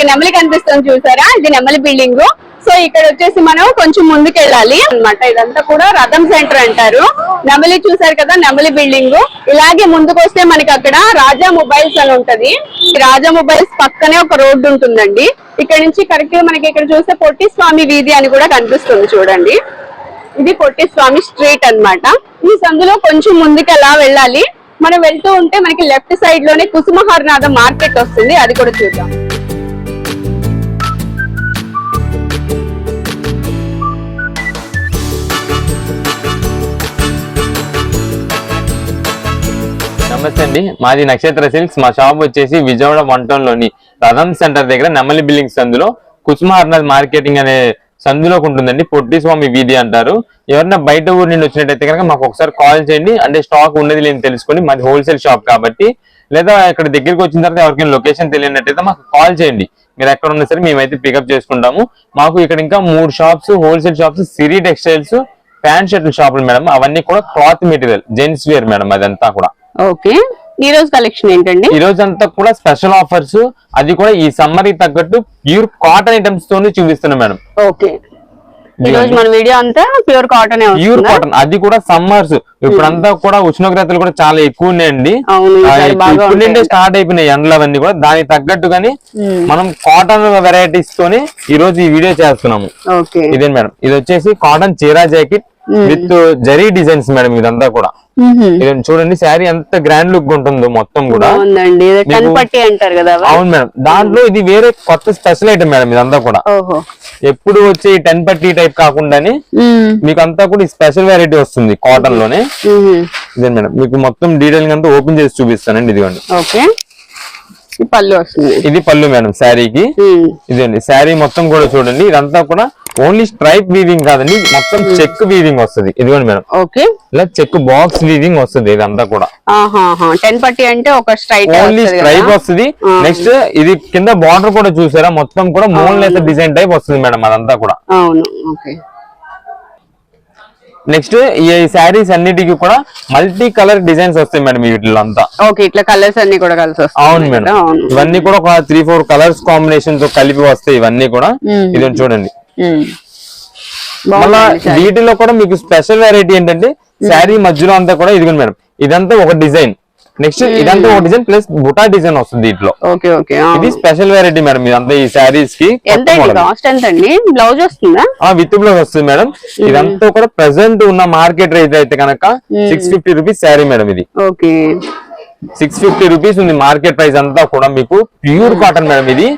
మనకి నెమలి కనిపిస్తుంది చూసారా? ఇది నెమలి బిల్డింగ్ సో ఇక్కడ వచ్చేసి మనం కొంచెం ముందుకెళ్ళాలి అనమాట ఇదంతా కూడా రథం సెంటర్ అంటారు. నెమలి చూసారు కదా నెమలి బిల్డింగ్ ఇలాగే ముందుకు వస్తే మనకి అక్కడ రాజా మొబైల్స్ అని ఉంటది. రాజా మొబైల్స్ పక్కనే ఒక రోడ్డు ఉంటుందండి. ఇక్కడ నుంచి కరెక్ట్గా మనకి ఇక్కడ చూస్తే పొట్టి స్వామి వీధి అని కూడా కనిపిస్తుంది చూడండి. ఇది పొట్టి స్వామి స్ట్రీట్ అన్నమాట. ఈ సందులో కొంచెం ముందుకు అలా వెళ్ళాలి. మనం వెళ్తూ ఉంటే మనకి లెఫ్ట్ సైడ్లోనే కుసుమహర్నాథ మార్కెట్ వస్తుంది. అది కూడా చూద్దాం. నమస్తే అండి. మాది నక్షత్ర సిల్క్స్. మా షాప్ వచ్చేసి విజయవాడ వన్ టౌన్లోని రథం సెంటర్ దగ్గర నెమలి బిల్డింగ్ సందులో కుసుమహర్నాథ్ మార్కెటింగ్ అనే సందులోకి ఉంటుందండి. పొట్టి స్వామి వీధి అంటారు. ఎవరైనా బయట ఊరు నుండి వచ్చినట్టయితే కనుక మాకు ఒకసారి కాల్ చేయండి. అంటే స్టాక్ ఉన్నది లేని తెలుసుకోండి మాది హోల్సేల్ షాప్ కాబట్టి లేదా ఇక్కడ దగ్గరికి వచ్చిన తర్వాత ఎవరికైనా లొకేషన్ తెలియనట్టయితే మాకు కాల్ చేయండి. మీరు ఎక్కడ ఉన్నా సరే మేమైతే పికప్ చేసుకుంటాము. మాకు ఇక్కడ ఇంకా మూడు shops wholesale shops Siri textiles pant shirt షాపులు మేడం. అవన్నీ కూడా cloth material gents wear madam అదంతా కూడా. ఓకే. ఈ రోజు కలెక్షన్ ఏంటండి? ఈ రోజు అంతా కూడా స్పెషల్ ఆఫర్స్ అది కూడా ఈ సమ్మర్కి తగ్గట్టు ప్యూర్ కాటన్ ఐటమ్స్ తోనే చూపిస్తున్నాం మేడం. ఓకే. ఈ రోజు మన వీడియో అంతా ప్యూర్ కాటన్ ప్యూర్ కాటన్ అది కూడా సమ్మర్స్ ఇప్పుడంతా కూడా ఉష్ణోగ్రతలు కూడా చాలా ఎక్కువ ఉన్నాయండి. ఇప్పుడు నుండే. స్టార్ట్ అయిపోయినాయి ఎండలు అవన్నీ కూడా. దానికి తగ్గట్టుగాని మ్మ్. మనం కాటన్ వెరైటీస్ తోనే ఈ రోజు ఈ వీడియో చేస్తున్నాము. ఇదే మేడం? ఇది వచ్చేసి కాటన్ చీరా jacket with zari designs madam ఇదంతా కూడా. ఇది చూడండి శారీ ఎంత గ్రాండ్ లుక్ ఉంటుందో మొత్తం కూడా? అవును మేడం దాంట్లో ఇది వేరే కొత్త స్పెషల్ ఐటమ్ మేడం ఇదంతా కూడా. ఎప్పుడు వచ్చే టెన్ పట్టి టైప్ కాకుండానే. మీకు అంతా కూడా స్పెషల్ వెరైటీ వస్తుంది కాటన్లోనే. ఇదే మేడం మీకు మొత్తం డీటెయిల్ అంతా ఓపెన్ చేసి చూపిస్తానండి ఇదిగోండి. పళ్ళు వస్తుంది ఇది పళ్ళు మేడం శారీకి. ఇదండి శారీ మొత్తం కూడా చూడండి ఇదంతా కూడా ఓన్లీ స్ట్రైప్ వీవింగ్ కాదండి మొత్తం చెక్ వీవింగ్ వస్తుంది. ఇదిగోండి మేడం. ఓకే ఇలా చెక్ బాక్స్ వీవింగ్ వస్తుంది ఇదంతా కూడా. టెన్ పట్టి అంటే ఒక స్ట్రైట్ ఓన్లీ స్ట్రైప్ వస్తుంది నెక్స్ట్ ఇది కింద బార్డర్ కూడా చూసారా? మొత్తం కూడా మూల నేత డిజైన్ టైప్ వస్తుంది మేడం అదంతా కూడా. అవును ఓకే నెక్స్ట్ ఈ శారీస్ అన్నిటికీ కూడా మల్టీ కలర్ డిజైన్స్ వస్తాయి మేడం వీటిలో అంతా ఓకే ఇట్లా కలర్స్ అన్ని కూడా కలిసి వస్తాయి. అవును మేడం. ఇవన్నీ కూడా ఒక త్రీ ఫోర్ కలర్స్ కాంబినేషన్తో కలిపి వస్తాయి ఇవన్నీ కూడా. మ్మ్. ఇది చూడండి. మళ్ళా. వీటిలో కూడా మీకు స్పెషల్ వెరైటీ ఏంటంటే శారీ మధ్యలో అంతా కూడా ఇదిగోండి మేడం. ఇదంతా ఒక డిజైన్. నెక్స్ట్ ఇదంతా ఒక డిజైన్ ప్లస్ బుటా డిజైన్ వస్తుంది దీంట్లో. ఇది స్పెషల్ వెరైటీ మేడం ఇదంతా ఈ శారీస్కి బ్లౌజ్ వస్తుందా? విత్ బ్లౌజ్ వస్తుంది మేడం. ఇదంతా కూడా ప్రెసెంట్ ఉన్న మార్కెట్ రేట్ అయితే కనుక six fifty rupees sari madam ఇది. ఓకే. సిక్స్ ఫిఫ్టీ రూపీస్ ఉంది మార్కెట్ ప్రైస్ అంతా కూడా మీకు. ప్యూర్ కాటన్ మేడం ఇది.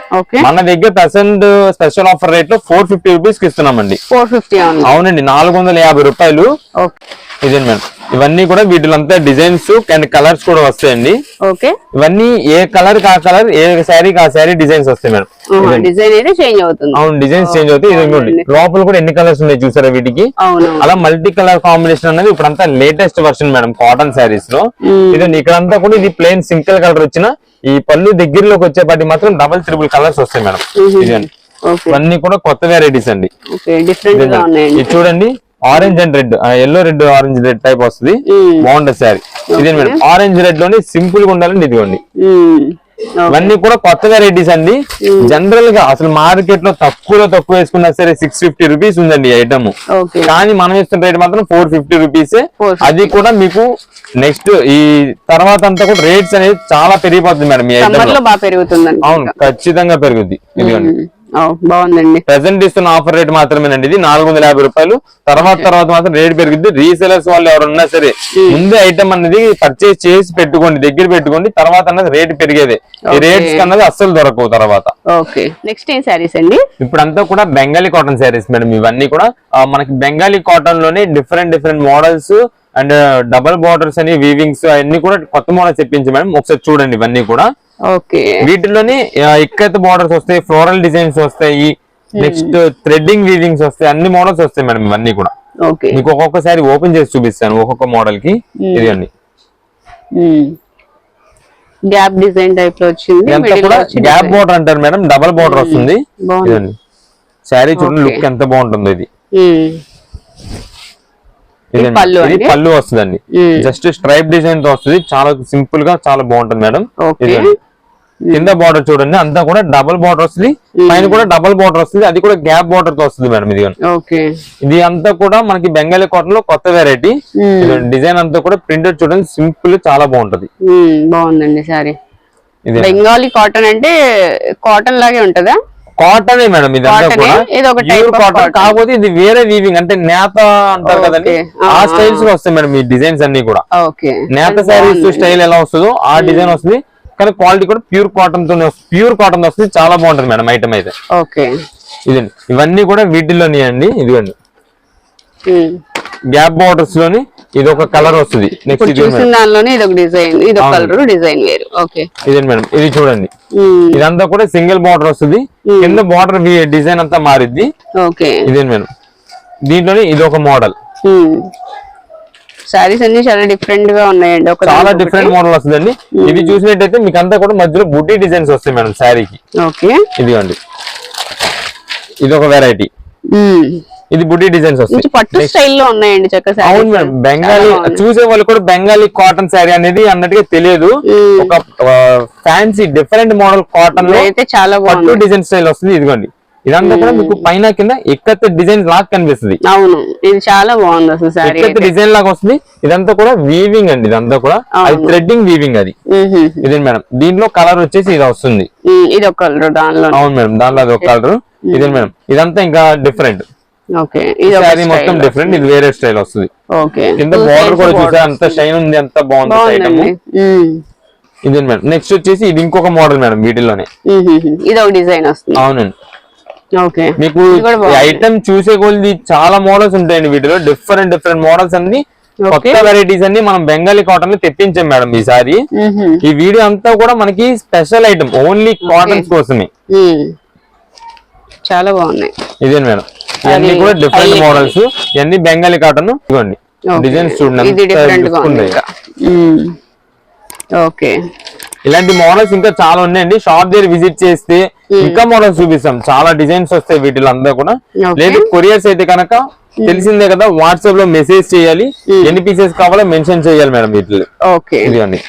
మన దగ్గర ప్రెసెంట్ స్పెషల్ ఆఫర్ రేట్లో ఫోర్ ఫిఫ్టీ రూపీస్కి ఇస్తున్నామండి. ఫోర్ ఫిఫ్టీ అవును అవునండి నాలుగు వందల యాభై రూపాయలు. ఇదే మేడం? ఇవన్నీ కూడా వీటిలంతా డిజైన్స్ అండ్ కలర్స్ కూడా వస్తాయండి. ఓకే. ఇవన్నీ ఏ కలర్ కా కలర్ ఏ శారీకి ఆ శారీ డిజైన్స్ వస్తాయి మేడం. డిజైన్ అయితే చేంజ్ అవుతుంది. అవును డిజైన్స్ చేంజ్ అవుతాయి. ఇది. లోపల కూడా ఎన్ని కలర్స్ ఉన్నాయి చూసారా వీటికి? అలా మల్టీ కలర్ కాంబినేషన్ అనేది ఇప్పుడంతా లేటెస్ట్ వర్షన్ మేడం కాటన్ శారీస్లో. ఇదండి ఇక్కడంతా కూడా ఇది ప్లెయిన్ సింగిల్ కలర్ వచ్చిన ఈ పళ్ళు దగ్గరలోకి వచ్చేపాటి మాత్రం డబల్ త్రిబుల్ కలర్స్ వస్తాయి మేడం. ఇవన్నీ కూడా కొత్త వెరైటీస్ అండి. ఇది చూడండి. Orange and red yellow red orange red type వస్తుంది. బాగుంటది శారీ ఇదే మేడం? ఆరెంజ్ రెడ్లోనే సింపుల్గా ఉండాలండి ఇదిగోండి. ఇవన్నీ కూడా కొత్త వెరైటీస్ అండి జనరల్గా అసలు మార్కెట్లో తక్కువలో తక్కువ వేసుకున్నా సరే సిక్స్ ఫిఫ్టీ రూపీస్ ఉందండి ఐటమ్ కానీ మనం ఇస్తున్న రేట్ మాత్రం ఫోర్ ఫిఫ్టీ రూపీస్ 450. అది కూడా మీకు నెక్స్ట్ ఈ తర్వాత అంతా కూడా రేట్స్ అనేది చాలా పెరిగిపోతుంది మేడం ఈ ఐటమ్ అవును ఖచ్చితంగా పెరుగుద్ది. ఇదిగోండి. బాగుందండి. ప్రెసెంట్ ఇస్తున్న ఆఫర్ రేట్ మాత్రమేనండి. ఇది నాలుగు వందల యాభై రూపాయలు. తర్వాత తర్వాత మాత్రం రేట్ పెరుగుద్ది. రీసెలర్స్ వాళ్ళు ఎవరున్నా సరే ముందే ఐటమ్ అనేది పర్చేస్ చేసి పెట్టుకోండి దగ్గర పెట్టుకోండి తర్వాత అన్నది రేట్ పెరిగేదే. ఈ. రేట్స్ కన్నది అస్సలు దొరకవు తర్వాత. ఓకే నెక్స్ట్ ఏం శారీస్ అండి? ఇప్పుడంతా కూడా బెంగాలీ కాటన్ శారీస్ మేడం ఇవన్నీ కూడా మనకి Bengali కాటన్లోనే different different models and double borders అని వీవింగ్స్ అవన్నీ కూడా కొత్త మోడల్స్ తెప్పించి మేడం ఒకసారి చూడండి ఇవన్నీ కూడా. వీటిలోని ఇక్కత్ బార్డర్స్ వస్తాయి ఫ్లోరల్ డిజైన్స్ వస్తాయి నెక్స్ట్ థ్రెడ్డింగ్ వీవింగ్స్ వస్తాయి అన్ని మోడల్స్ వస్తాయి మేడం ఇవన్నీ కూడా. మీకు ఒక్కొక్కసారి ఓపెన్ చేసి చూపిస్తాను ఒక్కొక్క మోడల్కి ఇదిగోండి గ్యాప్ డిజైన్ టైప్లో వచ్చింది గ్యాప్. బార్డర్ అంటారు మేడం డబల్ బార్డర్ వస్తుంది. బాగుంది. ఇదండి. శారీ చూడండి. లుక్ ఎంత బాగుంటుందో ఇది. మ్మ్. ఇది. పళ్ళు ఇది వస్తుందండి. జస్ట్ స్ట్రైప్ డిజైన్తో వస్తుంది చాలా సింపుల్గా చాలా బాగుంటుంది మేడం. కింద బార్డర్ చూడండి అంతా కూడా డబుల్ బార్డర్ వస్తుంది. పైన కూడా డబుల్ బార్డర్ వస్తుంది అది కూడా గ్యాప్ బార్డర్తో వస్తుంది మేడం ఇది ఇది అంతా కూడా మనకి బెంగాలీ కాటన్లో కొత్త వెరైటీ డిజైన్ అంతా కూడా ప్రింటెడ్ చూడండి సింపుల్ చాలా బాగుంటది. బాగుందండి సారీ. ఇది బెంగాలీ కాటన్ అంటే కాటన్ లాగే ఉంటదా? కాటన్ మేడం ఇది కూడా ప్యూర్ కాటన్. కాకపోతే ఇది వేరే వీవింగ్ అంటే నేత అంటారు కదండి. ఆ. స్టైల్స్లో వస్తాయి మేడం ఈ డిజైన్స్ అన్ని కూడా. నేత శారీస్ స్టైల్ ఎలా వస్తుందో ఆ డిజైన్ వస్తుంది. కానీ క్వాలిటీ కూడా ప్యూర్ కాటన్ తోనే ప్యూర్ కాటన్ వస్తుంది చాలా బాగుంటది మేడం ఐటమ్ అయితే. ఓకే. ఇదండి. ఇవన్నీ కూడా వీటిల్లోనే అండి. ఇదిగోండి. గ్యాప్ బార్డర్స్లోని ఇది ఒక కలర్ వస్తుంది. నెక్స్ట్ దానిలోనే ఇది ఒక డిజైన్ ఇది ఒక. కలర్ డిజైన్ వేరు. ఓకే. ఇదండి మేడం? ఇది చూడండి. ఇదంతా కూడా సింగిల్ బార్డర్ వస్తుంది. కింద బార్డర్ డిజైన్ అంతా మారిద్ది. ఓకే. ఇదేంటి మేడం? దీంట్లోనే ఇది ఒక మోడల్ సారీస్ అన్ని చాలా డిఫరెంట్గా ఉన్నాయండి. ఒక చాలా. డిఫరెంట్ మోడల్ వస్తుందండి. ఇది చూసినట్టయితే మీకు అంతా కూడా మధ్యలో బుడ్డీ డిజైన్స్ వస్తాయి మేడం శారీకి ఓకే. ఇదిగోండి. ఇది ఒక వెరైటీ ఉమ్. ఇది బుడ్డీ డిజైన్స్ వస్తాయి. పట్టు స్టైల్లో ఉన్నాయండి చక్క అవును మేడం బెంగాలీ చూసే వాళ్ళు కూడా బెంగాలీ కాటన్ శారీ అనేది అన్నట్టుగా తెలియదు. మ్మ్. ఒక ఫ్యాన్సీ డిఫరెంట్ మోడల్ కాటన్లో అయితే చాలా పట్టు డిజైన్ స్టైల్ వస్తుంది. ఇదిగోండి. ఇదంతా కూడా మీకు పైన కింద ఎక్కత్త డిజైన్ లాగా కనిపిస్తుంది. అవును. ఇది చాలా బాగుంది అసలు సారీ డిజైన్ లాగా వస్తుంది. ఇదంతా కూడా వీవింగ్ అండి ఇదంతా కూడా. అది. థ్రెడ్డింగ్ వీవింగ్ అది. ఇదే మేడం? దీంట్లో కలర్ వచ్చేసి ఇది వస్తుంది. ఇది ఒక కలర్ దానిలో. అవును మేడం దాంట్లో అది ఒక కలర్ ఇదే మేడం? ఇదంతా ఇంకా డిఫరెంట్ ఇది మొత్తం. డిఫరెంట్ ఇది వేరే స్టైల్ వస్తుంది. కింద బార్డర్ కూడా అంత షైన్ ఉంది అంత బాగుంది. ఇదే మేడం? నెక్స్ట్ వచ్చేసి ఇది ఇంకొక మోడల్ మేడం వీటిలోనే. ఇది ఒక డిజైన్ వస్తుంది. అవునండి. మీకు. ఐటమ్ చూసే కొద్ది చాలా మోడల్స్ ఉంటాయండి వీటిలో. డిఫరెంట్ డిఫరెంట్ మోడల్స్ అన్ని. కొత్త వెరైటీస్ అన్ని మనం బెంగాలీ కాటన్లో తెప్పించాం మేడం ఈసారి ఈ వీడియో అంతా కూడా మనకి స్పెషల్ ఐటమ్ ఓన్లీ కాటన్స్ కోసమే. చాలా బాగున్నాయి. ఇదే మేడం. ఇవన్నీ కూడా డిఫరెంట్ మోడల్స్ ఇవన్నీ బెంగాలీ కాటన్ ఇవ్వండి. డిజైన్స్ చూడండి. ఓకే ఇలాంటి మోడల్స్ ఇంకా చాలా ఉన్నాయండి. షాప్ దగ్గర విజిట్ చేస్తే ఇంకా మోడల్స్ చూపిస్తాం. చాలా డిజైన్స్ వస్తాయి వీటిలో అంతా కూడా. లేదు కొరియర్స్ అయితే కనుక తెలిసిందే కదా వాట్సాప్లో మెసేజ్ చేయాలి. ఎన్ని పీసెస్ కావాలో మెన్షన్ చేయాలి మేడం వీటిలో. ఓకే. ఇదిగోండి.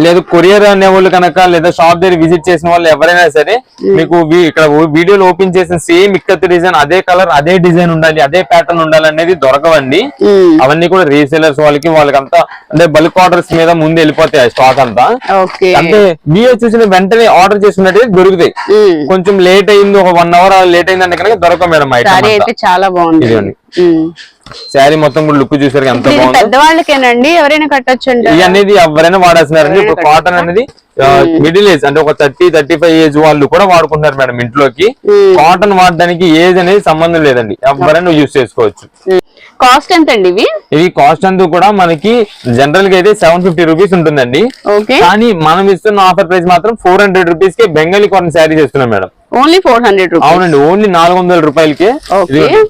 లేదు కొరియర్ అనే వాళ్ళు కనుక లేదా షాప్ దగ్గర విజిట్ చేసిన వాళ్ళు ఎవరైనా సరే మీకు వీ- ఇక్కడ వీడియోలో ఓపెన్ చేసిన సేమ్ ఇక్కత్ డిజైన్ అదే కలర్ అదే డిజైన్ ఉండాలి అదే ప్యాటర్న్ ఉండాలి అనేది దొరకవండి. ఉమ్. అవన్నీ కూడా రీసేలర్స్ వాళ్ళకి వాళ్ళకంతా అంటే బల్క్ ఆర్డర్స్ మీద ముందు వెళ్ళిపోతాయి స్టాక్ అంతా. అంటే వీడియో చూసిన వెంటనే ఆర్డర్ చేసుకున్నట్టు దొరుకుతాయి. ఉమ్. కొంచెం లేట్ అయింది ఒక వన్ అవర్ లేట్ అయిందంటే కనుక దొరక మేడం అయితే చాలా బాగుంది. శారీ మొత్తం కూడా లుక్ చూసారు ఎంత బాగుందో. పెద్దవాళ్ళకేనండి ఎవరైనా కట్టొచ్చు? అనేది ఎవరైనా వాడేస్తున్నారండి ఇప్పుడు కాటన్ అనేది మిడిల్ ఏజ్ అంటే ఒక థర్టీ థర్టీ ఫైవ్ ఏజ్ వాళ్ళు కూడా వాడుకుంటున్నారు మేడం ఇంట్లోకి. కాటన్ వాడడానికి ఏజ్ అనేది సంబంధం లేదండి. ఎవరైనా యూజ్ చేసుకోవచ్చు. కాస్ట్ ఎంత అండి ఇవి? ఇది కాస్ట్ అంతా కూడా మనకి జనరల్గా అయితే సెవెన్ ఫిఫ్టీ రూపీస్ ఉంటుందండి. ఓకే. కానీ మనం ఇస్తున్న ఆఫర్ ప్రైస్ మాత్రం ఫోర్ హండ్రెడ్ రూపీస్ కే బెంగాలీ కాటన్ శారీ చేస్తున్నాం madam. Only four hundred rupees. అవునండి ఓన్లీ నాలుగు వందల రూపాయలకే.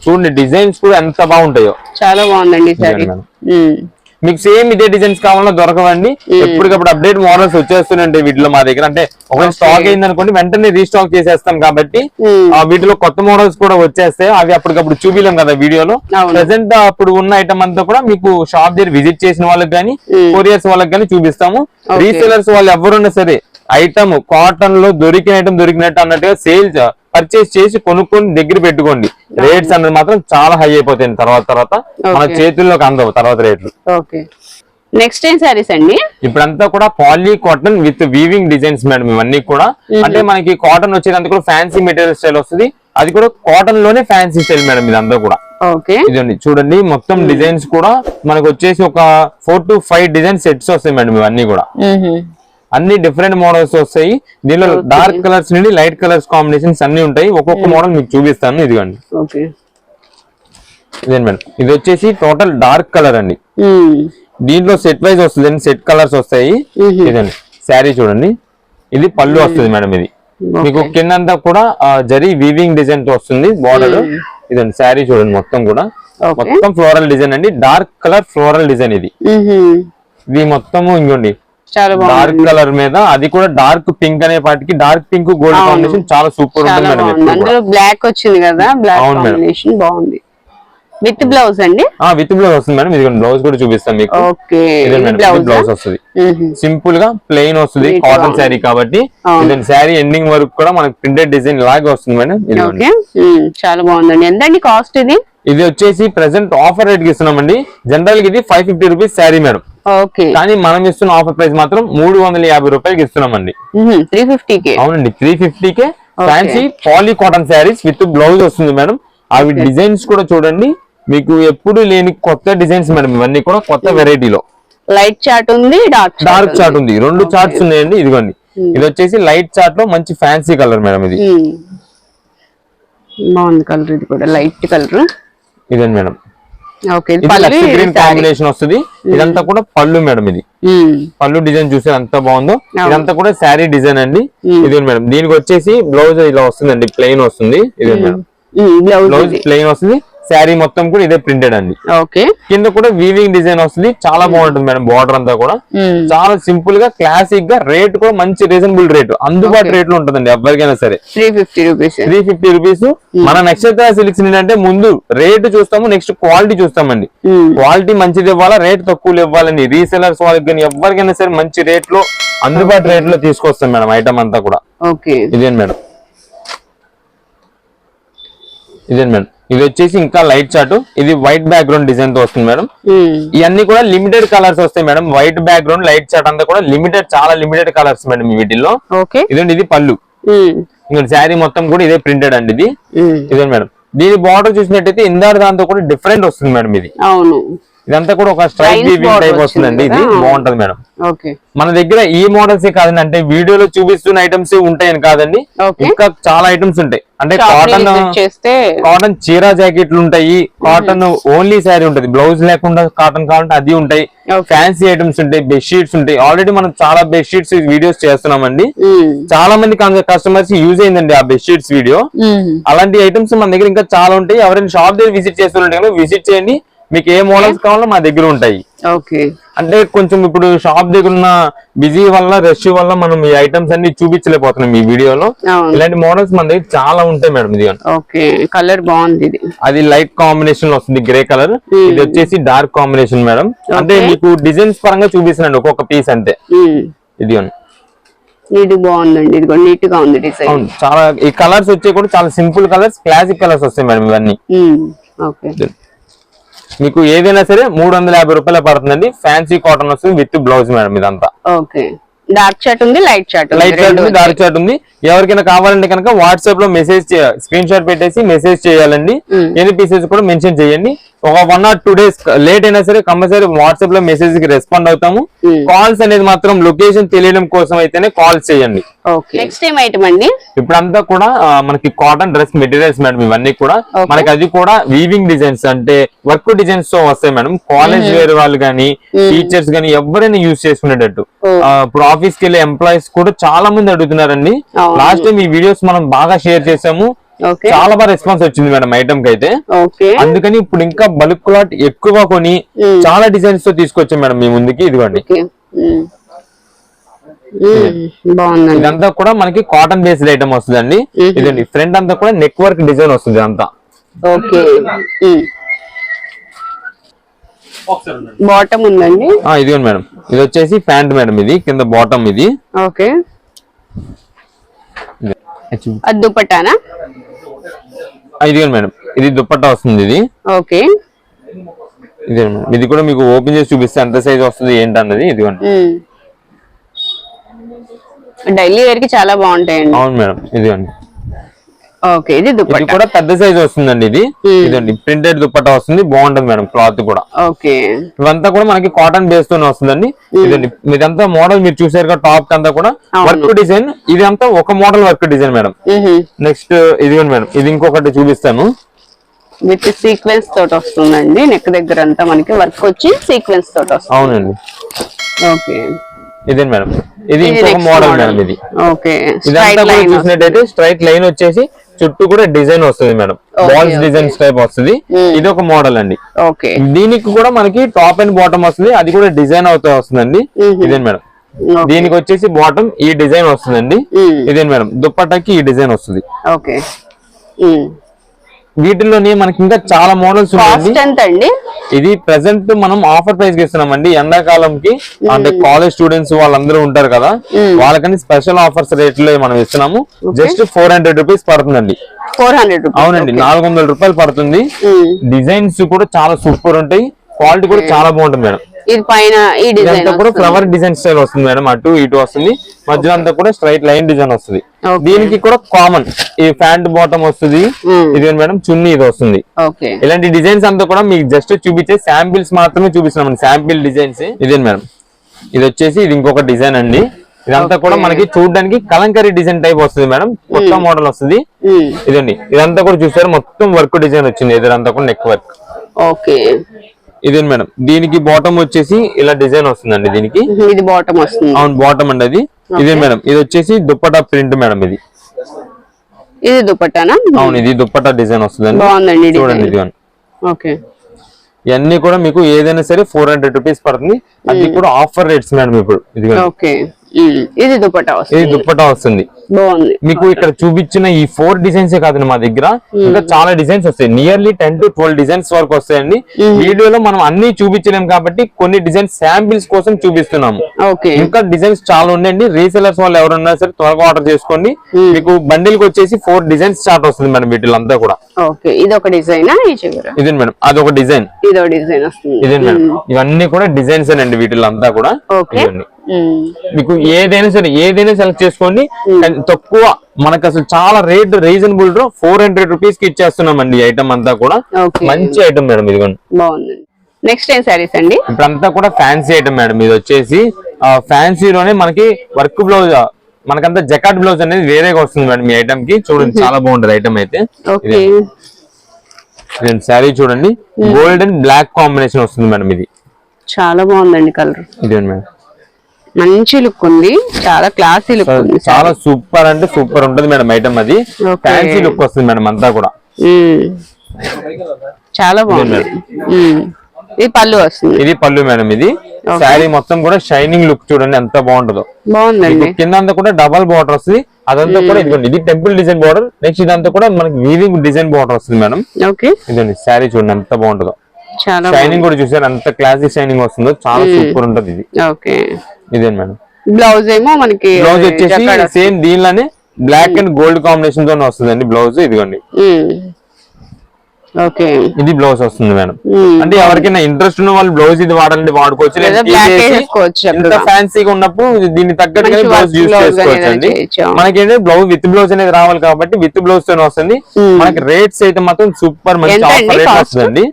చూడండి డిజైన్స్ కూడా ఎంత బాగుంటాయో. చాలా బాగుందండి. మీకు సేమ్ ఇదే డిజైన్స్ కావాలన్నా దొరకవండి. ఎప్పటికప్పుడు అప్డేట్ మోడల్స్ వచ్చేస్తుంటాయి వీటిలో మా దగ్గర. అంటే ఒకవేళ స్టాక్ అయింది అనుకోండి వెంటనే రీస్టాక్ చేసేస్తాం కాబట్టి. ఆ వీటిలో కొత్త మోడల్స్ కూడా వచ్చేస్తాయి. అవి అప్పటికప్పుడు చూపిలేం కదా వీడియోలో. ప్రెసెంట్ అప్పుడు ఉన్న ఐటమ్ అంతా కూడా మీకు షాప్ దగ్గర విజిట్ చేసిన వాళ్ళకి కానీ కొరియర్స్ వాళ్ళకి కానీ చూపిస్తాము. రీసేలర్స్ వాళ్ళు ఎవరున్నా సరే ఐటమ్ కాటన్లో దొరికిన ఐటమ్ దొరికినట్టు అన్నట్టుగా సేల్ పర్చేస్ చేసి కొనుక్కొని దగ్గర పెట్టుకోండి. రేట్స్ అన్నది మాత్రం చాలా హై అయిపోతాయి తర్వాత తర్వాత. మన. చేతుల్లోకి అందవు తర్వాత రేట్లు. నెక్స్ట్ ఏం సారీస్ అండి? ఇప్పుడంతా కూడా poly cotton with weaving designs madam ఇవన్నీ కూడా. అంటే మనకి కాటన్ వచ్చేదంతా కూడా ఫ్యాన్సీ మెటీరియల్ స్టైల్ వస్తుంది. అది కూడా కాటన్లోనే ఫ్యాన్సీ స్టైల్ మేడం ఇదంతా కూడా. ఇదండి చూడండి మొత్తం డిజైన్స్ కూడా మనకు వచ్చేసి ఒక four to five design sets వస్తాయి మేడం ఇవన్నీ కూడా. అన్ని డిఫరెంట్ మోడల్స్ వస్తాయి. దీనిలో డార్క్ కలర్స్ నుండి లైట్ కలర్స్ కాంబినేషన్స్ అన్ని ఉంటాయి. ఒక్కొక్క మోడల్ మీకు చూపిస్తాను. ఇదిగోండి. ఇదే మేడం? ఇది వచ్చేసి టోటల్ డార్క్ కలర్ అండి. దీంట్లో సెట్ వైజ్ వస్తుంది. సెట్ కలర్స్ వస్తాయి. ఇదండి శారీ చూడండి. ఇది పళ్ళు వస్తుంది మేడం ఇది. మీకు కిందంతా కూడా ఆ, జరీ వీవింగ్ డిజైన్తో వస్తుంది. బార్డర్ ఇదండి శారీ చూడండి మొత్తం కూడా. మొత్తం ఫ్లోరల్ డిజైన్ అండి. డార్క్ కలర్ ఫ్లోరల్ డిజైన్ ఇది. ఇది మొత్తము ఇంకోండి. డార్క్ కలర్ మీద అది కూడా డార్క్ పింక్ అనే పాటికి డార్క్ పింక్ గోల్డ్ కాంబినేషన్ చాలా సూపర్ ఉంటుంది మేడం. అందులో బ్లాక్ వచ్చింది కదా బ్లాక్. కాంబినేషన్ బాగుంది. విత్ బ్లౌజ్ అండి? ఆ విత్ బ్లౌజ్ వస్తుంది మేడం ఇది బ్లౌజ్ కూడా చూపిస్తాం మీకు. బ్లౌజ్ వస్తుంది. సింపుల్గా ప్లెయిన్ వస్తుంది కాటన్. శారీ కాబట్టి. శారీ ఎండింగ్ వరకు కూడా మనకి ప్రింటెడ్ డిజైన్ లాగే వస్తుంది మేడం ఇది చాలా బాగుందండి. ఎంతండి కాస్ట్ ఇది? ఇది వచ్చేసి ప్రెసెంట్ ఆఫర్ రేట్కి ఇస్తున్నామండి. జనరల్గా ఇది five fifty rupees sari madam కానీ మనం ఇస్తున్న ఆఫర్ ప్రైస్ మాత్రం మూడు వందల యాభై రూపాయలకి ఇస్తున్నామండి. త్రీ ఫిఫ్టీకి అవునండి three fifty K. Fancy poly cotton saris with blouse వస్తుంది మేడం. అవి డిజైన్స్ కూడా చూడండి. మీకు ఎప్పుడు లేని కొత్త డిజైన్స్ మేడం ఇవన్నీ కూడా కొత్త వెరైటీలో లైట్ చాట్ ఉంది డార్క్ డార్క్ చార్ట్ ఉంది. రెండు చార్ట్స్ ఉన్నాయండి ఇదిగోండి. ఇది వచ్చేసి లైట్ చార్ట్లో మంచి ఫ్యాన్సీ కలర్ మేడం ఇది. బాగుంది కలర్ ఇది కూడా లైట్ కలర్ ఇదండి మేడం. Green saree. కాంబినేషన్ వస్తుంది. ఇదంతా కూడా పళ్ళు మేడం ఇది. పళ్ళు డిజైన్ చూస్తే ఎంత బాగుందో. ఇదంతా కూడా శారీ డిజైన్ అండి. ఇది మేడం. దీనికి వచ్చేసి బ్లౌజ్ ఇలా వస్తుందండి ప్లెయిన్ వస్తుంది. ఇది మేడం. బ్లౌజ్ ప్లెయిన్ వస్తుంది. శారీ మొత్తం కూడా ఇదే ప్రింటెడ్ అండి. ఓకే. కింద కూడా వీవింగ్ డిజైన్ వస్తుంది. చాలా బాగుంటుంది మేడం బార్డర్ అంతా కూడా. ఉమ్, చాలా సింపుల్గా క్లాసిక్గా రేట్ కూడా మంచి రీజనబుల్ రేట్ అందుబాటు రేట్లో ఉంటుందండి ఎవరికైనా సరే. Three fifty rupees three fifty rupees మన నక్షత్ర సిల్క్స్ ఏంటంటే ముందు రేట్ చూస్తాము నెక్స్ట్ క్వాలిటీ చూస్తామండి. క్వాలిటీ మంచిది ఇవ్వాలా రేట్ తక్కువ ఇవ్వాలని రీసెలర్స్ వాళ్ళకి కానీ ఎవరికైనా సరే మంచి రేట్లో అందుబాటు రేట్లో తీసుకొస్తాం మేడం ఐటమ్ అంతా కూడా. ఓకే ఇదేం మేడం? ఇదేం మేడం. ఇది వచ్చేసి ఇంకా లైట్ చార్ట్ ఇది వైట్ బ్యాక్గ్రౌండ్ డిజైన్తో వస్తుంది మేడం. ఇవన్నీ కూడా లిమిటెడ్ కలర్స్ వస్తాయి madam. White background light chart అంతా కూడా లిమిటెడ్ చాలా లిమిటెడ్ కలర్స్ మేడం వీటిల్లో. ఓకే. ఇదండి ఇది పళ్ళు. శారీ మొత్తం కూడా ఇదే ప్రింటెడ్ అండి ఇది. ఇదే మేడం. దీని బార్డర్ చూసినట్టయితే ఇందారు దాంతో కూడా డిఫరెంట్ వస్తుంది మేడం ఇది. అవును. ఇదంతా కూడా ఒక స్ట్రైట్ వీవింగ్ టైప్ వస్తుందండి ఇది? బాగుంటది మేడం. మన దగ్గర ఈ మోడల్స్ కాదండి అంటే వీడియోలో చూపిస్తున్న ఐటమ్స్ ఉంటాయని కాదండి. ఇంకా చాలా ఐటమ్స్ ఉంటాయి. అంటే కాటన్ కాటన్ చీర జాకెట్లు ఉంటాయి కాటన్ ఓన్లీ శారీ ఉంటది. బ్లౌజ్ లేకుండా కాటన్ కావాలంటే అది ఉంటాయి. ఫ్యాన్సీ ఐటమ్స్ ఉంటాయి బెడ్ షీట్స్ ఉంటాయి. ఆల్రెడీ మనం చాలా బెడ్ షీట్స్ వీడియోస్ చేస్తున్నామండి. ఉమ్, చాలా మంది కస్టమర్స్ యూజ్ అయిందండి ఆ బెడ్ షీట్స్ వీడియో ఉమ్, అలాంటి ఐటమ్స్ మన దగ్గర ఇంకా చాలా ఉంటాయి. ఎవరైనా షాప్ దగ్గర విజిట్ చేస్తుంటే విజిట్ చేయండి. మీకు ఏ మోడల్స్ కావాలో మా దగ్గర ఉంటాయి. ఓకే అంటే కొంచెం ఇప్పుడు షాప్ దగ్గర ఉన్న బిజీ వల్ల రష్ వల్ల మనం ఈ ఐటమ్స్ అన్ని చూపించలేకపోతున్నాం ఈ వీడియోలో. ఇలాంటి మోడల్స్ మన దగ్గర చాలా ఉంటాయి మేడం ఇది ఓకే కలర్ బాగుంది ఇది. అది లైట్ కాంబినేషన్ వస్తుంది గ్రే కలర్ ఇది వచ్చేసి డార్క్ కాంబినేషన్ మేడం. అంటే. మీకు డిజైన్స్ పరంగా చూపిస్తున్నాండి ఒక్కొక్క పీస్ అంతే. ఉమ్, ఇది అని. ఇది బాగుందండి ఇది కూడా నీట్గా ఉంది డిజైన్ చాలా ఈ కలర్స్ వచ్చే కూడా చాలా సింపుల్ కలర్స్ క్లాసిక్ కలర్స్ వస్తాయి మేడం ఇవన్నీ. ఓకే మీకు ఏదైనా సరే మూడు వందల యాభై రూపాయలు పడుతుందండి. ఫ్యాన్సీ కాటన్ వస్తుంది విత్ బ్లౌజ్ మేడం ఇదంతా. ఓకే. డార్క్ చాట్ ఉంది లైట్ చాట్ ఉంది లైట్ చార్ట్ రెండు ఉంది డార్క్ చార్ట్ ఉంది. ఎవరికైనా కావాలంటే కనుక వాట్సాప్లో మెసేజ్ స్క్రీన్ షాట్ పెట్టేసి మెసేజ్ చేయాలండి. ఎన్ని పీసెస్ కూడా మెన్షన్ చేయండి. ఒక one or two days late అయినా సరే కంపల్సరీ వాట్సాప్లో మెసేజ్కి రెస్పాండ్ అవుతాము. కాల్స్ అనేది మాత్రం లొకేషన్ తెలియడం కోసం అయితేనే కాల్స్ చేయండి. ఓకే నెక్స్ట్ ఏం ఐటమ్ అండి? ఇప్పుడంతా కూడా మనకి కాటన్ డ్రెస్ మెటీరియల్స్ మేడం ఇవన్నీ కూడా. మనకి అది కూడా వీవింగ్ డిజైన్స్ అంటే వర్క్ డిజైన్స్తో వస్తాయి మేడం కాలేజ్ వేర్ వాళ్ళు కానీ టీచర్స్ కానీ ఎవరైనా యూజ్ చేసుకునేటట్టు. Oh. ఇప్పుడు ఆఫీస్కి వెళ్ళే ఎంప్లాయీస్ కూడా చాలా మంది అడుగుతున్నారండి. లాస్ట్ టైం ఈ వీడియోస్ మనం బాగా షేర్ చేసాము. చాలా బాగా రెస్పాన్స్ వచ్చింది మేడం ఐటమ్కి అయితే అందుకని ఇప్పుడు ఇంకా బల్క్ లాట్ ఎక్కువ కొని Mm. చాలా డిజైన్స్తో తీసుకొచ్చాం మేడం మీ ముందుకి ఇదిగోండి. ఉమ్, బాగుందండి. ఇదంతా కూడా మనకి కాటన్ బేస్డ్ ఐటమ్ వస్తుందండి. ఇదండి ఫ్రంట్ అంతా కూడా నెక్ వర్క్ డిజైన్ వస్తుంది అంతా. ఓకే బాటమ్ ఉందండి. ఇదిగోండి మేడం ఇది వచ్చేసి ప్యాంట్ మేడం ఇది కింద బాటమ్ ఇది. ఓకే. అది దుపట్టానా ఆ, ఇదిగోండి మేడం. ఇది దుప్పట్టా వస్తుంది ఇది. ఓకే. ఇది ఇది కూడా మీకు ఓపెన్ చేసి చూపిస్తే ఎంత సైజ్ వస్తుంది ఏంటన్నది ఇదిగోండి. డైలీ వేర్కి చాలా బాగుంటాయండి. అవును మేడం. ఇదిగోండి. ఓకే ఇది ఇది దుపట్టా కూడా పెద్ద సైజ్ వస్తుందండి ఇది. ఇదండి ప్రింటెడ్ దుప్పట్టా వస్తుంది బాగుంటుంది మేడం క్లాత్ కూడా. ఓకే. ఇవంతా కూడా మనకి కాటన్ బేస్ తోనే వస్తుందండి. ఇదండి ఇదంతా మోడల్ మీరు చూసారు కదా టాప్ అంతా కూడా. వర్క్ డిజైన్ ఇది అంతా ఒక model work design madam. Next ఇదిగోండి మేడం ఇది ఇంకొకటి చూపిస్తాను. విత్ సీక్వెన్స్ తోటి వస్తుందండి. నెక్ దగ్గర అంతా మనకి వర్క్ వచ్చి సీక్వెన్స్ తోటి వస్తుంది. అవునండి. ఓకే. ఇదే మేడం ఇది ఇది ఇంకొక మోడల్. మేడం ఇది. ఓకే. ఇదంతా చూసినట్టయితే స్ట్రైట్ లైన్ వచ్చేసి చుట్టూ కూడా డిజైన్ వస్తుంది మేడం. బాల్స్. డిజైన్స్ టైప్ వస్తుంది. Hmm. ఇది ఒక మోడల్ అండి. ఓకే దీనికి కూడా మనకి టాప్ అండ్ బాటమ్ వస్తుంది. అది కూడా డిజైన్ అవుతా వస్తుందండి. Mhm. ఇదే మేడం? దీనికి వచ్చేసి బాటమ్ ఈ డిజైన్ వస్తుందండి. Hmm. ఇదే మేడం? దుప్పటాకి ఈ డిజైన్ వస్తుంది. ఓకే వీటిల్లోనే మనకి ఇంకా చాలా మోడల్స్ అండి ఇది ప్రెసెంట్ మనం ఆఫర్ ప్రైస్కి ఇస్తున్నామండి. ఎండాకాలంకి అంటే కాలేజ్ స్టూడెంట్స్ వాళ్ళందరూ ఉంటారు కదా వాళ్ళకని స్పెషల్ ఆఫర్స్ రేట్లో మనం ఇస్తున్నాము. జస్ట్ ఫోర్ హండ్రెడ్ రూపీస్ పడుతుందండి. ఫోర్ హండ్రెడ్ అవునండి నాలుగు వందల రూపాయలు పడుతుంది. డిజైన్స్ కూడా చాలా సూపర్ ఉంటాయి. క్వాలిటీ కూడా చాలా బాగుంటుంది మేడం. ఇది పైన ఈ డిజైన్ కూడా ఫ్లవర్ డిజైన్ స్టైల్ వస్తుంది మేడం. అటు ఇటు వస్తుంది. మధ్యలో అంతా కూడా స్ట్రైట్ లైన్ డిజైన్ వస్తుంది. దీనికి కూడా కామన్. ఈ ప్యాంట్ బాటమ్ వస్తుంది. ఇది మేడం చున్నీ ఇది వస్తుంది. ఇలాంటి డిజైన్స్ అంతా కూడా మీకు జస్ట్ చూపించే శాంపిల్స్ మాత్రమే చూపిస్తున్నాం శాంపిల్ డిజైన్స్. ఇదే మేడం? ఇది వచ్చేసి ఇది ఇంకొక డిజైన్ అండి. ఇదంతా కూడా మనకి చూడడానికి కలంకరీ డిజైన్ టైప్ వస్తుంది మేడం. కొత్త మోడల్ వస్తుంది. ఇదండి. ఇదంతా కూడా చూసారు. మొత్తం వర్క్ డిజైన్ వచ్చింది. ఇదంతా కూడా నెక్ వర్క్. ఓకే. ఇదే మేడం? దీనికి బాటమ్ వచ్చేసి ఇలా డిజైన్ వస్తుందండి దీనికి. ఇది బాటమ్ వస్తుంది. అవును బాటమ్ అండి అది. ఇదే మేడం ఇది వచ్చేసి దుప్పటా ప్రింట్ మేడం ఇది. ఇది దుపట్టానా అవును ఇది దుప్పటా డిజైన్ వస్తుందండి. బాగుందండి చూడండి ఓకే. ఇవన్నీ కూడా మీకు ఏదైనా సరే ఫోర్ హండ్రెడ్ రూపీస్ పడుతుంది. అది కూడా ఆఫర్ రేట్స్ మేడం ఇప్పుడు. ఇదిగోండి. ఓకే. ఇది దుపట్టా ఇది వస్తుంది దుప్పటా వస్తుంది. బాగుంది. మీకు ఇక్కడ చూపించిన ఈ ఫోర్ డిజైన్స్ కాదండి మా దగ్గర. ఇంకా చాలా డిజైన్స్ వస్తాయి. Nearly ten to twelve designs వరకు వస్తాయండి. వీడియోలో మనం అన్ని చూపించలేం కాబట్టి కొన్ని డిజైన్స్ శాంపిల్స్ కోసం చూపిస్తున్నాము. ఓకే. ఇంకా డిజైన్స్ చాలా ఉన్నాయండి. రీసెలర్స్ వాళ్ళు ఎవరున్నా సరే త్వరగా ఆర్డర్ చేసుకోండి. మీకు బండిల్ వచ్చేసి ఫోర్ డిజైన్స్ స్టార్ట్ వస్తుంది మేడం వీటిలంతా కూడా. ఇది ఒక డిజైన్ ఇదే మేడం. అదొక డిజైన్ ఇది డిజైన్ వస్తుంది. ఇదే మేడం. ఇవన్నీ కూడా డిజైన్స్ అండి వీటిలంతా కూడా. ఓకే. మీకు ఏదైనా సరే ఏదైనా సెలెక్ట్ చేసుకోండి. తక్కువ మనకు అసలు చాలా రేట్ రీజనబుల్ ఫోర్ హండ్రెడ్ రూపీస్కి ఇచ్చేస్తున్నామండి ఈ ఐటమ్ అంతా కూడా. మంచి ఐటమ్ మేడం ఇదిగోండి. బాగుందండి. నెక్స్ట్ ఏం సారీస్ అండి? ఇప్పుడంతా కూడా ఫ్యాన్సీ ఐటమ్ మేడం ఇది వచ్చేసి ఫ్యాన్సీలోనే మనకి వర్క్ బ్లౌజ్ మనకంతా జకాట్ బ్లౌజ్ అనేది వేరేగా వస్తుంది మేడం ఈ ఐటమ్కి. చూడండి చాలా బాగుంటది ఐటమ్ అయితే. శారీ చూడండి. గోల్డ్ అండ్ బ్లాక్ కాంబినేషన్ వస్తుంది మేడం ఇది. చాలా బాగుందండి కలర్ ఇదండి మేడం? మంచి లుక్ ఉంది. చాలా క్లాసీ లుక్ ఉంది చాలా సూపర్ అంటే సూపర్ ఉంటది మేడం ఐటమ్ అది. ఫ్యాన్సీ లుక్ వస్తుంది మేడం అంతా కూడా. చాలా బాగుంది. ఇది పళ్ళు వస్తుంది. ఇది పళ్ళు మేడం ఇది. శారీ మొత్తం కూడా షైనింగ్ లుక్ చూడండి ఎంత బాగుంటుందో. బాగుందండి. కింద అంతా కూడా డబల్ బార్డర్ వస్తుంది. అదంతా కూడా ఇదిగోండి ఇది టెంపుల్ డిజైన్ బార్డర్ నెక్స్ట్ ఇదంతా కూడా మనకి వీవింగ్ డిజైన్ బార్డర్ వస్తుంది మేడం. ఓకే. ఇదండి శారీ చూడండి ఎంత బాగుంటుందో. చాలా షైనింగ్ కూడా చూసారు ఎంత క్లాసిక్ షైనింగ్ వస్తుందో. చాలా సూపర్ ఉంటది ఇది. ఓకే. ఇదే మేడం? బ్లౌజ్ ఏమో మనకి బ్లౌజ్ వచ్చేసి సేమ్ దీనిలోనే బ్లాక్ అండ్ గోల్డ్ కాంబినేషన్ తోనే వస్తుందండి బ్లౌజ్ ఇదిగోండి. ఓకే. ఇది బ్లౌజ్ వస్తుంది మేడం. అంటే ఎవరికైనా ఇంట్రెస్ట్ ఉన్న వాళ్ళు బ్లౌజ్ ఇది వాడాలంటే వాడుకోవచ్చు. ఎంత. ఫ్యాన్సీగా ఉన్నప్పుడు దీన్ని తగ్గట్టుగా బ్లౌజ్ blouse చేసుకోవచ్చు అండి. మనకేంటంటే బ్లౌజ్ విత్ బ్లౌజ్ అనేది రావాలి కాబట్టి విత్ బ్లౌజ్ తోనే వస్తుంది. మనకి రేట్స్ అయితే మాత్రం సూపర్ మంచి ఆఫర్ రేట్? వస్తుందండి.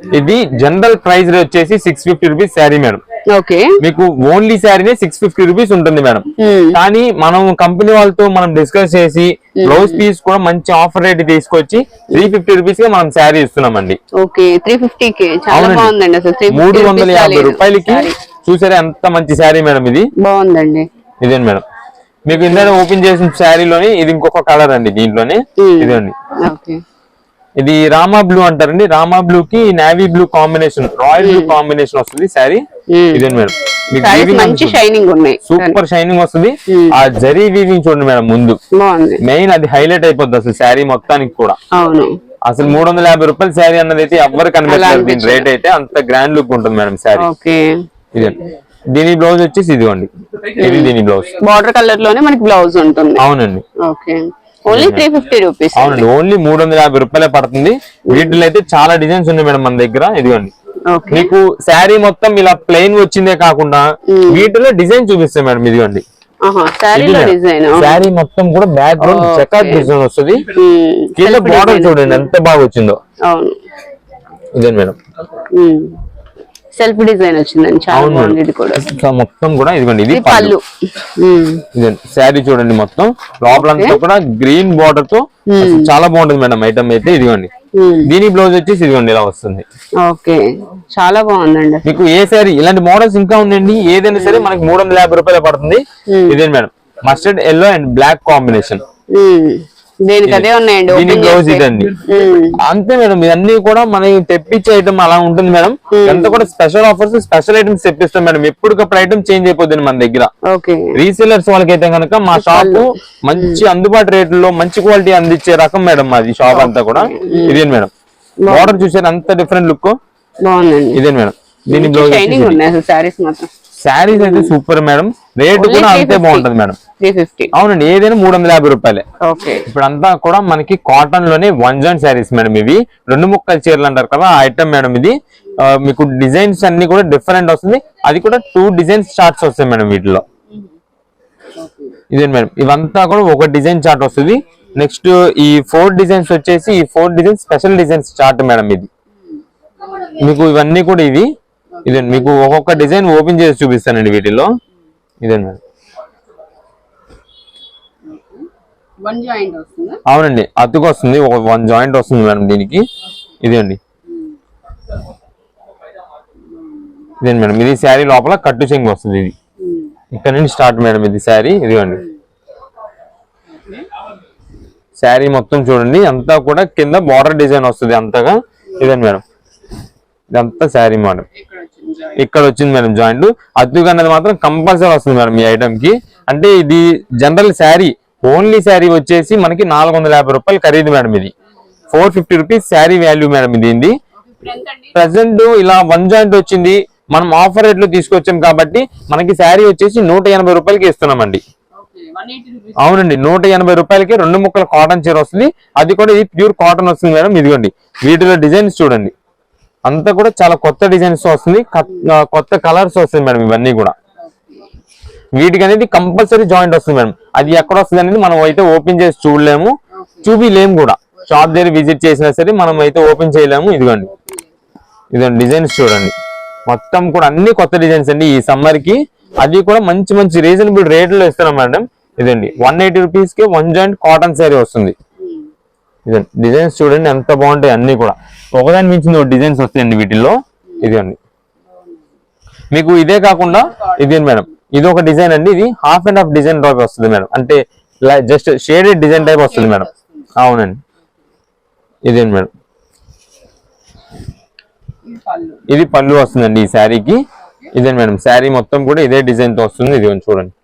ఇది జనరల్ ప్రైస్ వచ్చేసి six fifty rupees sari madam okay. మీకు ఓన్లీ శారీనే సిక్స్ ఫిఫ్టీ రూపీస్ ఉంటుంది మేడం ఉమ్, కానీ మనం కంపెనీ వాళ్ళతో మనం డిస్కస్ చేసి బ్లౌజ్ పీస్ కూడా మంచి ఆఫర్ రేట్ తీసుకొచ్చి త్రీ ఫిఫ్టీ రూపీస్గా మనం శారీ ఇస్తున్నామండి. ఓకే త్రీ మూడు వందల యాభై రూపాయలకి చూసారా ఎంత మంచి శారీ మేడం ఇది? బాగుందండి. ఇదే మేడం మీకు ఇందాక ఓపెన్ చేసిన శారీలోని ఇది ఇంకొక కలర్ అండి దీంట్లోనే. Hmm. ఇదండి. ఇది రామా బ్లూ అంటారండి. రామా బ్లూ కి navy blue combination royal blue combination వస్తుంది. శారీ Hmm. ఇదే మేడం. మంచి షైనింగ్ ఉన్నాయి. సూపర్ షైనింగ్ వస్తుంది. ఆ జరీ వీవింగ్ చూడండి మేడం ముందు. మెయిన్ అది హైలైట్ అయిపోద్ది అసలు శారీ మొత్తానికి కూడా. అవును. అసలు మూడు వందల యాభై రూపాయల శారీ అన్నది అయితే ఎవ్వరు కనిపించలేదు దీని. రేట్ అయితే అంత గ్రాండ్ లుక్ ఉంటుంది మేడం శారీ. దీని బ్లౌజ్ వచ్చేసి ఇదిగోండి. ఇది దీని బ్లౌజ్ బార్డర్ కలర్లోనే మనకి బ్లౌజ్ ఉంటుంది. అవునండి. Okay. Only three fifty rupees అవునండి ఓన్లీ మూడు వందల యాభై రూపాయలే పడుతుంది. వీటిలో అయితే చాలా డిజైన్స్ ఉన్నాయి మేడం మన దగ్గర. ఇదిగోండి. మీకు శారీ మొత్తం ఇలా ప్లెయిన్ వచ్చిందే కాకుండా వీటిలో డిజైన్ చూపిస్తాం మేడం ఇదిగోండి. శారీ మొత్తం కూడా బ్యాక్ గ్రౌండ్ చెకాట్ డిజైన్ వస్తుంది. కింద బార్డర్ చూడండి ఎంత బాగా వచ్చిందో. ఇదే మేడం. సెల్ఫ్ డిజైన్ వచ్చిందండి చాలా బాగుంది ఇది కూడా. మొత్తం కూడా ఇదిగోండి ఇది పళ్ళు. శారీ చూడండి మొత్తం. లోపలంతా కూడా గ్రీన్ బార్డర్తో చాలా బాగుంటుంది మేడం ఐటమ్ అయితే ఇదిగోండి. దీని బ్లౌజ్ వచ్చేసి ఇదిగోండి ఇలా వస్తుంది. ఓకే. చాలా బాగుందండి. మీకు ఏ శారీ ఇలాంటి మోడల్స్ ఇంకా ఉండండి ఏదైనా సరే మనకి మూడు వందల యాభై రూపాయలు పడుతుంది. ఇదే madam? Mustard yellow and black combination దేనికి అదే ఉన్నాయండి దీని open బ్లౌజ్ చేస్తే. ఇదండి. అంతే మేడం ఇవన్నీ కూడా మనకి తెప్పించే ఐటమ్ అలా ఉంటుంది మేడం. ఎంత కూడా స్పెషల్ ఆఫర్స్ స్పెషల్ ఐటమ్స్ తెప్పిస్తాం మేడం. ఎప్పటికప్పుడు ఐటమ్ చేంజ్ అయిపోతుంది మన దగ్గర. ఓకే. రీసేలర్స్ వాళ్ళకైతే కనుక మా షాప్ మంచి అందుబాటు రేట్లలో మంచి క్వాలిటీ అందించే రకం మేడం మాది షాప్ అంతా కూడా. ఇదే మేడం? బార్డర్ చూసారు? అంత డిఫరెంట్ లుక్ బాగుందండి. ఇదే మేడం? దీని బ్లౌజ్ శారీస్ అయితే సూపర్ మేడం. రేట్ కూడా అంతే 350. బాగుంటది మేడం. అవునండి ఏదైనా మూడు వందల యాభై రూపాయలే. ఓకే. ఇప్పుడు అంతా కూడా మనకి కాటన్లోనే వన్ జాయింట్ శారీస్ మేడం ఇవి. రెండు ముక్కల చీరలు అంటారు కదా ఆ ఐటమ్ మేడం ఇది. మీకు డిజైన్స్ అన్ని కూడా డిఫరెంట్ వస్తుంది. అది కూడా టూ డిజైన్స్ చార్ట్స్ వస్తాయి మేడం వీటిలో. ఇదే మేడం? ఇవంతా కూడా ఒక డిజైన్ చార్ట్ వస్తుంది. నెక్స్ట్ ఈ ఫోర్ డిజైన్స్ వచ్చేసి ఈ four designs special designs chart madam ఇది. మీకు ఇవన్నీ కూడా ఇవి. ఇదే మీకు ఒక్కొక్క డిజైన్ ఓపెన్ చేసి చూపిస్తానండి వీటిలో. ఇదే మేడం. వన్ జాయింట్ వస్తుందా? అవునండి అతుకు వస్తుంది ఒక వన్ జాయింట్ వస్తుంది మేడం దీనికి. ఇదండి ఇదేండి మేడం. ఇది శారీ లోపల కట్టు చెంగు వస్తుంది ఇది. ఇక్కడ నుంచి స్టార్ట్ మేడం ఇది శారీ ఇదిగోండి శారీ మొత్తం చూడండి అంతా కూడా కింద బార్డర్ డిజైన్ వస్తుంది అంతగా. ఇదండి మేడం. ఇదంతా శారీ మేడం. ఇక్కడ వచ్చింది మేడం జాయింట్ అద్దుకు అన్నది మాత్రం కంపల్సరీ వస్తుంది మేడం ఈ ఐటమ్కి. అంటే ఇది జనరల్ శారీ ఓన్లీ శారీ వచ్చేసి మనకి నాలుగు వందల యాభై రూపాయలు ఖరీదు మేడం ఇది. Four fifty rupees sari value madam ఇది ప్రజెంట్ ఇలా వన్ జాయింట్ వచ్చింది మనం ఆఫర్ రేట్లో తీసుకొచ్చాం కాబట్టి మనకి శారీ వచ్చేసి నూట ఎనభై రూపాయలకి ఇస్తున్నామండి. అవునండి నూట ఎనభై రూపాయలకి రెండు ముక్కల కాటన్ చీర వస్తుంది. అది కూడా ఇది ప్యూర్ కాటన్ వస్తుంది మేడం ఇదిగోండి. వీటిలో డిజైన్స్ చూడండి. అంతా కూడా చాలా కొత్త డిజైన్స్ వస్తుంది కొత్త కలర్స్ వస్తుంది మేడం ఇవన్నీ కూడా. వీటికి అనేది కంపల్సరీ జాయింట్ వస్తుంది మేడం. అది ఎక్కడ వస్తుంది అనేది మనం అయితే ఓపెన్ చేసి చూడలేము చూపిలేము కూడా. షాప్ దగ్గర విజిట్ చేసినా సరే మనం అయితే ఓపెన్ చేయలేము ఇదిగోండి. ఇదిగోండి డిజైన్స్ చూడండి. మొత్తం కూడా అన్ని కొత్త డిజైన్స్ అండి ఈ సమ్మర్కి అది కూడా మంచి మంచి రీజనబుల్ రేట్లో ఇస్తున్నాం మేడం. ఇదండి వన్ ఎయిటీ రూపీస్కి వన్ జాయింట్ కాటన్ శారీ వస్తుంది. ఇదండి డిజైన్స్ చూడండి ఎంత బాగుంటాయి అన్ని కూడా. ఒకదాని మించిన డిజైన్స్ వస్తాయండి వీటిల్లో. ఇదండి మీకు ఇదే కాకుండా ఇది మేడం. ఇది ఒక డిజైన్ అండి ఇది half and half design type వస్తుంది మేడం. అంటే జస్ట్ షేడెడ్ డిజైన్ టైప్ వస్తుంది మేడం. అవునండి. ఇదేంటి మేడం. ఇది పళ్ళు వస్తుందండి ఈ శారీకి. ఇదే మేడం శారీ మొత్తం కూడా ఇదే డిజైన్తో వస్తుంది. ఇది చూడండి.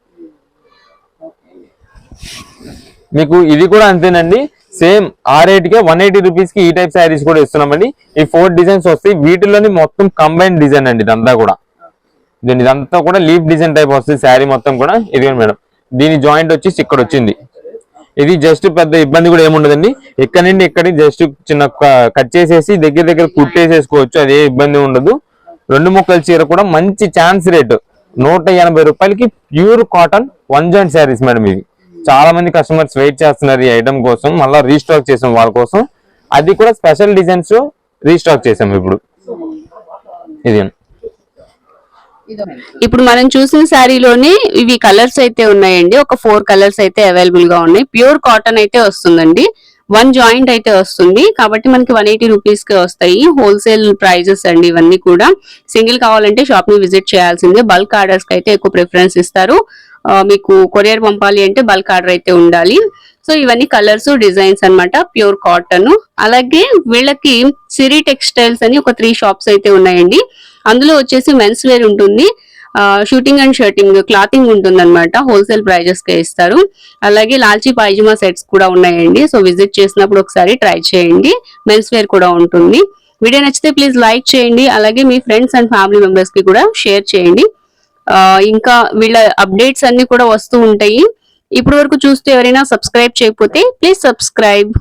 మీకు ఇది కూడా అంతేనండి. సేమ్ ఆ రేట్కి వన్ ఎయిటీ రూపీస్కి ఈ టైప్ శారీస్ కూడా ఇస్తున్నామండి. ఈ ఫోర్ డిజైన్స్ వస్తాయి. వీటిలోని మొత్తం కంబైన్ డిజైన్ అండి ఇదంతా కూడా. దీని ఇదంతా కూడా లీఫ్ డిజైన్ టైప్ వస్తుంది. శారీ మొత్తం కూడా ఇది మేడం. దీని జాయింట్ వచ్చేసి ఇక్కడ వచ్చింది. ఇది జస్ట్ పెద్ద ఇబ్బంది కూడా ఏముండదండి. ఇక్కడ నుండి ఇక్కడికి జస్ట్ చిన్న కట్ చేసేసి దగ్గర దగ్గర కుట్టేసేసుకోవచ్చు. అదే ఇబ్బంది ఉండదు. రెండు ముక్కల చీర కూడా మంచి ఛాన్స్ రేటు నూట ఎనభై రూపాయలకి pure cotton one joint saris madam ఇది. చాలా మంది కస్టమర్స్ వెయిట్ చేస్తున్నారు ఈ ఐటమ్ కోసం మళ్ళీ రీస్టాక్ చేసాం వాళ్ళ కోసం. అది కూడా స్పెషల్ డిజైన్స్ రీస్టాక్ చేసాం ఇప్పుడు. ఇది. ఇప్పుడు మనం చూసిన శారీలోనే ఇవి కలర్స్ అయితే ఉన్నాయండి. ఒక ఫోర్ కలర్స్ అయితే అవైలబుల్గా ఉన్నాయి. ప్యూర్ కాటన్ అయితే వస్తుందండి. వన్ జాయింట్ అయితే వస్తుంది. కాబట్టి మనకి వన్ ఎయిటీ రూపీస్కి వస్తాయి. హోల్సేల్ ప్రైజెస్ అండి ఇవన్నీ కూడా. సింగిల్ కావాలంటే షాప్ని విజిట్ చేయాల్సిందే. బల్క్ ఆర్డర్స్కి అయితే ఎక్కువ ప్రిఫరెన్స్ ఇస్తారు. మీకు కొరియర్ పంపాలి అంటే బల్క్ ఆర్డర్ అయితే ఉండాలి. సో ఇవన్నీ కలర్స్ డిజైన్స్ అన్నమాట ప్యూర్ కాటన్. అలాగే వీళ్ళకి సిరి టెక్స్టైల్స్ అని ఒక త్రీ షాప్స్ అయితే ఉన్నాయండి. అందులో వచ్చేసి మెన్స్ వేర్ ఉంటుంది. షూటింగ్ అండ్ షర్టింగ్ క్లాతింగ్ ఉంటుంది అనమాట హోల్సేల్ ప్రైజెస్ కే ఇస్తారు. అలాగే లాల్చీ పైజమా సెట్స్ కూడా ఉన్నాయండి. సో విజిట్ చేసినప్పుడు ఒకసారి ట్రై చేయండి. మెన్స్ వేర్ కూడా ఉంటుంది. వీడియో నచ్చితే ప్లీజ్ లైక్ చేయండి. అలాగే మీ ఫ్రెండ్స్ అండ్ ఫ్యామిలీ మెంబర్స్కి కూడా షేర్ చేయండి. ఇంకా వీళ్ళ అప్డేట్స్ అన్ని కూడా వస్తూ ఉంటాయి. ఇప్పటి వరకు చూస్తే ఎవరైనా సబ్స్క్రైబ్ చేయకపోతే ప్లీజ్ సబ్స్క్రైబ్.